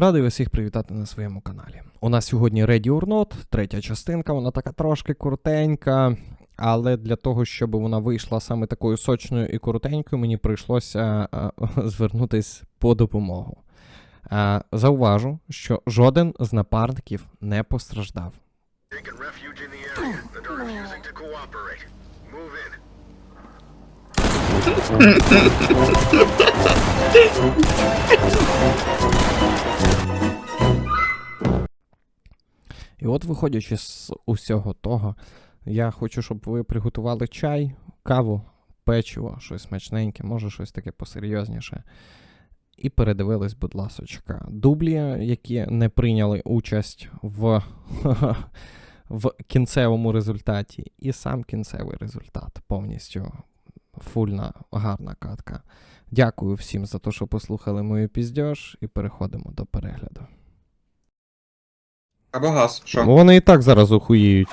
Радий усіх привітати на своєму каналі. У нас сьогодні Ready or Not, третя частинка, вона така трошки коротенька, але для того, щоб вона вийшла саме такою сочною і коротенькою, мені прийшлося е, звернутись по допомогу. Е, зауважу, що жоден з напарників не постраждав. І от, виходячи з усього того, я хочу, щоб ви приготували чай, каву, печиво, щось смачненьке, може щось таке посерйозніше. І передивились, будь ласочка, дублі, які не прийняли участь в, в кінцевому результаті, і сам кінцевий результат повністю фульна, гарна катка. Дякую всім за те, що послухали мою піздьош, і переходимо до перегляду. Або газ, що? Вони і так зараз охуєють.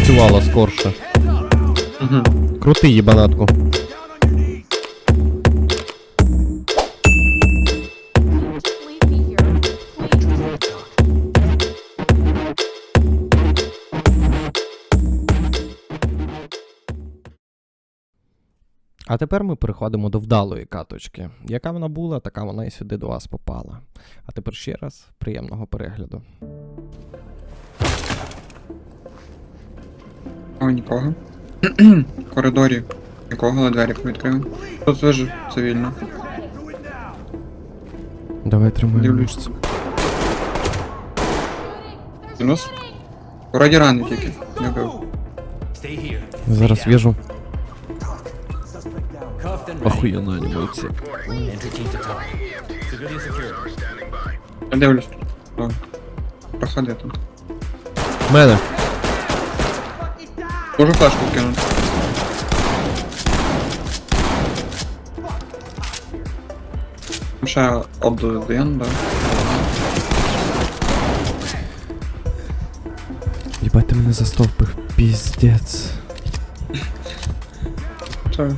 Спрацювала скорше. Угу. Крути їбанатку. А тепер ми переходимо до вдалої каточки. Яка вона була, така вона і сюди до вас попала. А тепер ще раз приємного перегляду. О, нікого. В коридорі. Нікого, але двері відкрили. Тут теж цивільно. Давай тримаємо. Дивлюсь. Мінус. Вроді ранний тільки. Не вбив. Зараз в'яжу. Охуєнна анімація. Я дивлюсь. О. Проходи тут. Мене. Можу флешку вкинути. Там Ще один, да. Їбать ти мене застовпив. Піздець. Це.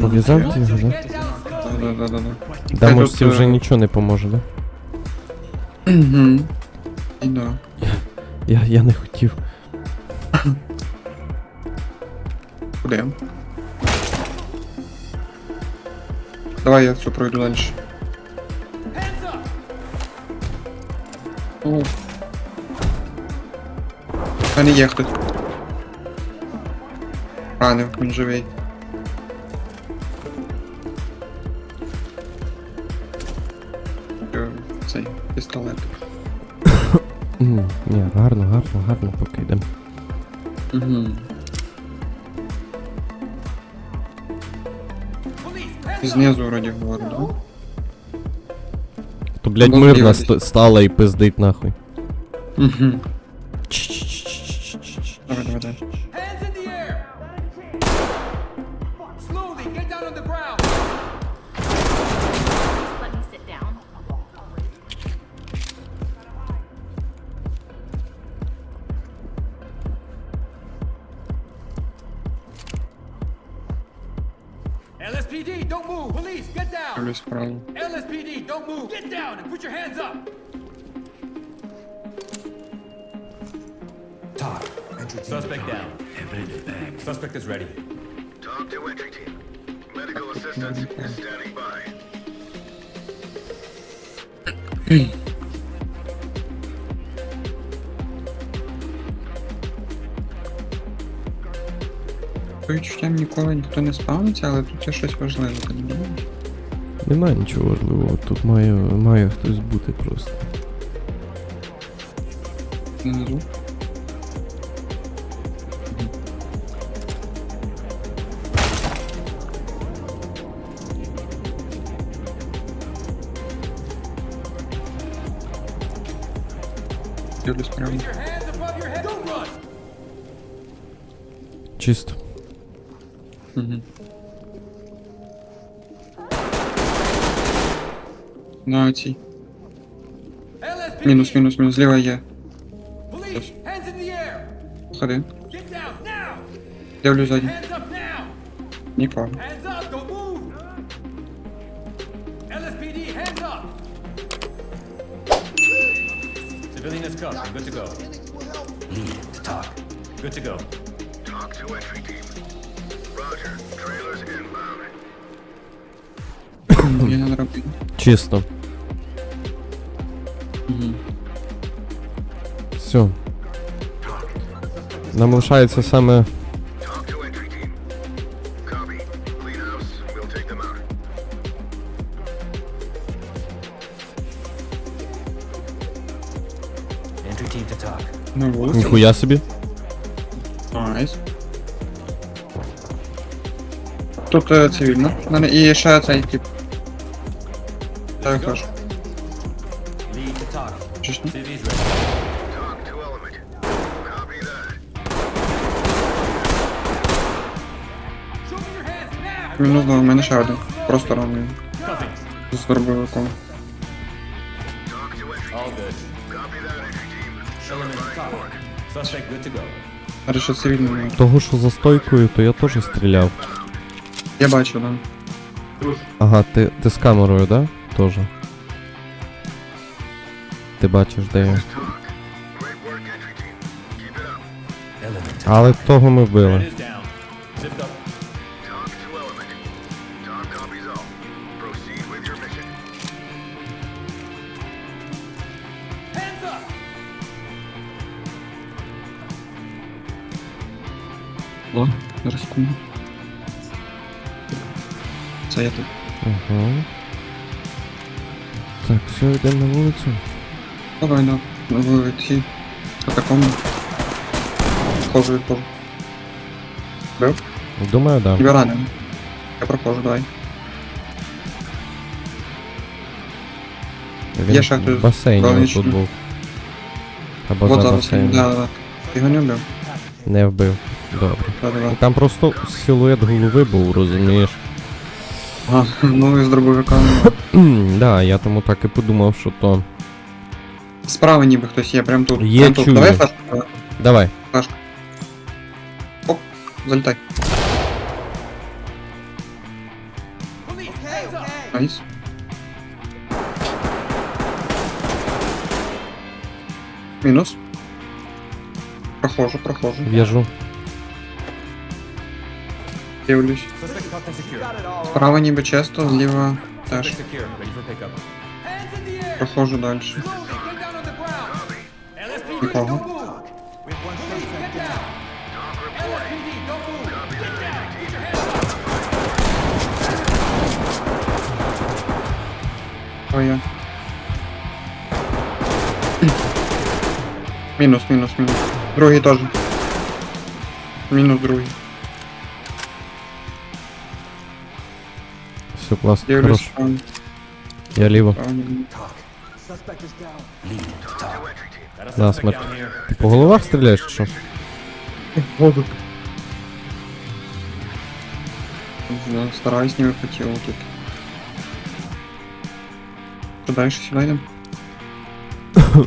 Пов'язав ти його, да? Да, да, да, да. Да, Та мужці тут, вже е, нічого не поможе, да? Угу. Да. Я, я не хотів. Куди? Давай я цю пройду далі. О. Є хтось. Ранив, він живий. Е, Цей пістолет. Ні, гарно, гарно, гарно, поки йдемо. Угу. Знизу вроді говорю, да? то, блядь, Або мирна зліва ст- стала і пиздить нахуй. Угу. Давай, давай, давай. Get down! LSPD, don't move! Get down and put your hands up! Entry team Suspect down. Suspect is ready. Talk to entry team. Medical assistance is standing by. По відчуттям ніколи ніхто не спавниться, але тут є щось важливе, ти не думаєш? Немає нічого важливого, тут має, має хтось бути просто. Внизу. Дивлюсь прямо. Чисто. Угу. На цій. Мінус, мінус, мінус. Зліва є. Ходи. Ззаді. Нікого. Up, don't move! LSPD, hands up! Civilian is cuffed and good to go. Lead to talk. Good to go. Talk to entry team. Roger. Trailers inbound. Я на драбині. Чисто. Угу. Все. Нам лишається саме. Talk to entry team. Copy. Clean house. We'll take them out. Entry team to talk. На вулиці. Ніхуя собі. Найс. Тут е, цивільно. У мене і ще цей тип. Hands now! Мінус два, у мене ще один. Просто ранений. З дробовиком. Ще цивільний немає. Того, що за стойкою, то я теж стріляв. Я бачу, да. Ага, ти, ти з камерою, да? Тоже. Ти бачиш, де я. Але того ми вбили. is down. Zipped up. Talk йдемо. Давай, да. В ці катакомби. Вхожу, відхожу. Бив? Думаю, да. Тебе ранений. Я проходжу, давай. Він Є ще в хтось басейні тут був. Або Вот за зараз. басейном. Да, да. Ти його не вбив? Не вбив. Добре. Да, да, да. Там просто силует голови був, розумієш. Ага, ну і з дробовиками. Да, я тому так і подумав, що то. Справа ніби хтось є, прям тут. Є, прям тут. чую. Давай флешку. давай. Давай. Флешку. Оп, залітай. Police, hands up! Найс. Мінус. Прохожу, прохожу. В'яжу. Дивлюсь. Suspect cuffed and secure. Справа ніби чисто, зліва теж. Suspect secure. hands up! Ой, я. Мінус, мінус, мінус. Другий теж. Мінус другий. Все класно. Дивлюсь, Хорошо. що Я ліво. правильно. talk. Suspect is down. Lead to talk. Entry. На смерть. Ти по головах стріляєш, чи що? Воду. Я стараюсь не выхватил тут. Що далі сюди йдемо?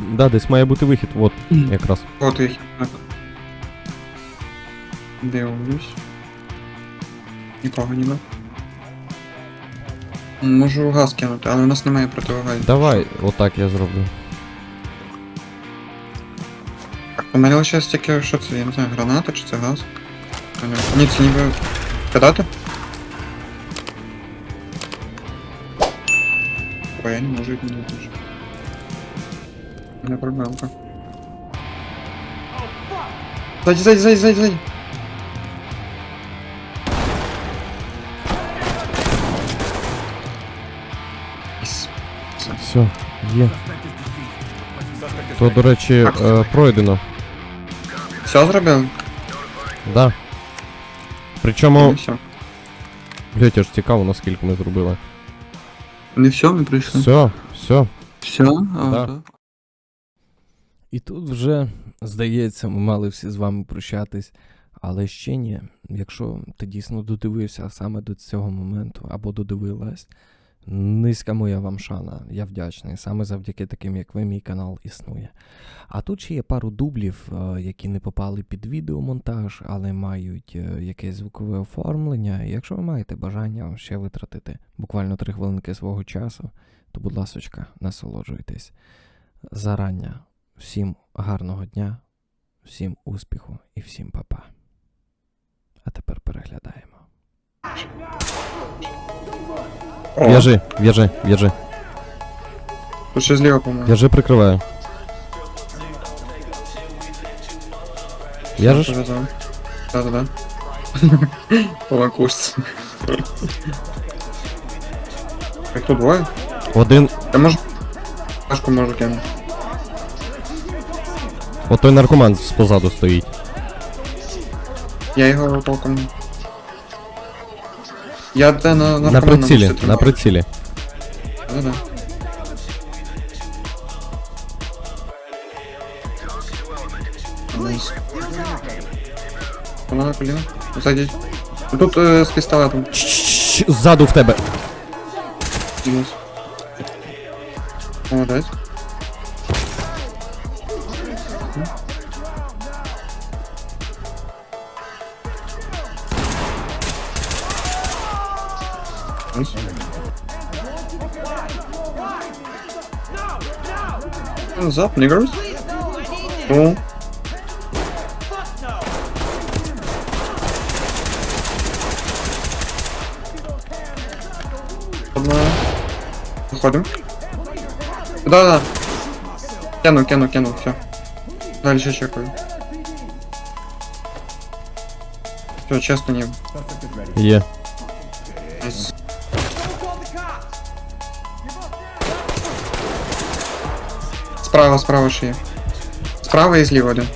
да, десь має бути вихід, от, якраз. От їх. Так. Дивлюсь. Нікого ніби. Можу газ кинути, але у нас немає противогазу. Давай, отак я зроблю. У мене лише тільки, що це, я не знаю, граната чи це газ? Мене- Ні, це ніби. Кидати? Ой, я не можу вже. Не проблемка. Зайди, зайди, зайди, зайди, зайди. Все. Є. То, до речі, е, пройдено. Все зробив? Да. Ну, Причому, все. блять, аж цікаво, наскільки ми зробили. Не все, ми прийшли. Все, все. Все? А, Да. да. І тут вже, здається, ми мали всі з вами прощатись. Але ще ні. Якщо ти дійсно додивився саме до цього моменту або додивилась, низька моя вам шана. Я вдячний. Саме завдяки таким, як ви, мій канал існує. А тут ще є пару дублів, е, які не попали під відеомонтаж, але мають е, якесь звукове оформлення. Якщо ви маєте бажання ще витратити буквально три хвилинки свого часу, то, будь ласочка, насолоджуйтесь. Зарання. Всім гарного дня, всім успіху і всім па-па. А тепер переглядаємо. В'яжи, в'яжи, в'яжи. тут ще зліва, по-моєму. В'яжи прикриваю. В'яжеш? Да-да-да. Полакушці. Їх тут двоє? Один. Я можу... Пашку можу кинути. От той наркоман позаду стоїть. Я його толком... не- Я де на... На прицілі, на прицілі. Да-да. Найс. Вона на коліна. Зайдіть. Тут е, з пістолетом. Чш, Ззаду в тебе. Мінус. Молодець. Hands up, niggers. Ну. Одна. Заходим. Да, да. Кину, кину, кину, все. Дальше чекаю. Все, чесно не. Suspect is Справа, справа ще є. Справа і зліва один.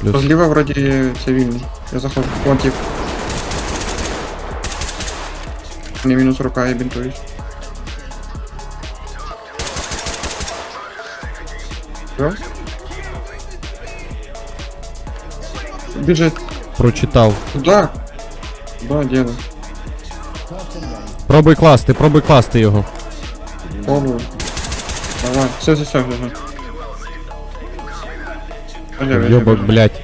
Плюс. зліва вроді цивільний. Я заходжу. Вон тип. Не мінус рука, я бінтуюсь. Що? Біжить. Прочитав. Куда? Да, деда. Пробуй класти, пробуй класти його. Пробую. Давай. Все, все, все, все. Ёбок, блядь.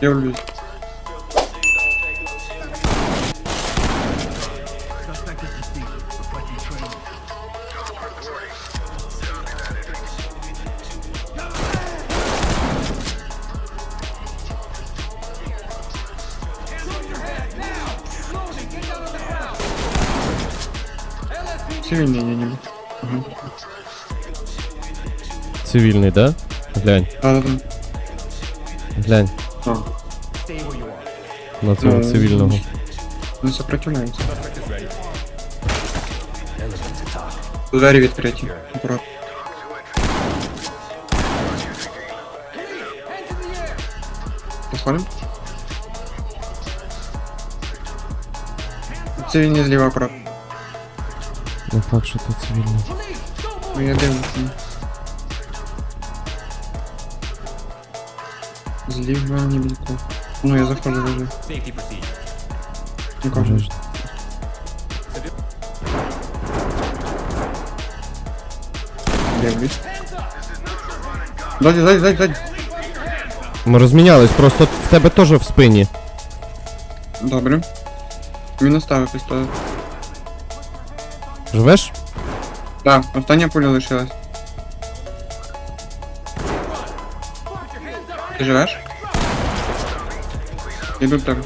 Я влюсь. Цивільний я ніби. Цивільний, да? Глянь, Да, да, да. глянь А, на цього Ну. цивільного. не сопротивляється. Element to talk. Двері відкриті. Акурат. Заходим. Цивільні зліва акурат. Не факт, що тут цивільні. Ну я дивлюся. Зліва небілько. Ну я заходжу вже. Safety procedure. Нікого. Може, Дивлюсь. Ззаді, ззаді, ззаді, ззаді. Ми розмінялись, просто в тебе теж в спині. Добре. Він оставив пістолет. Живеш? Так, остання пуля лишилась. Ти живеш? Іду тебе.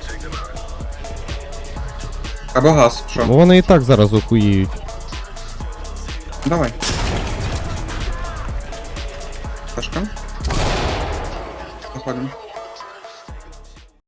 Або газ, що? Бо вони і так зараз охуїють. Давай. Сашка. Заходимо.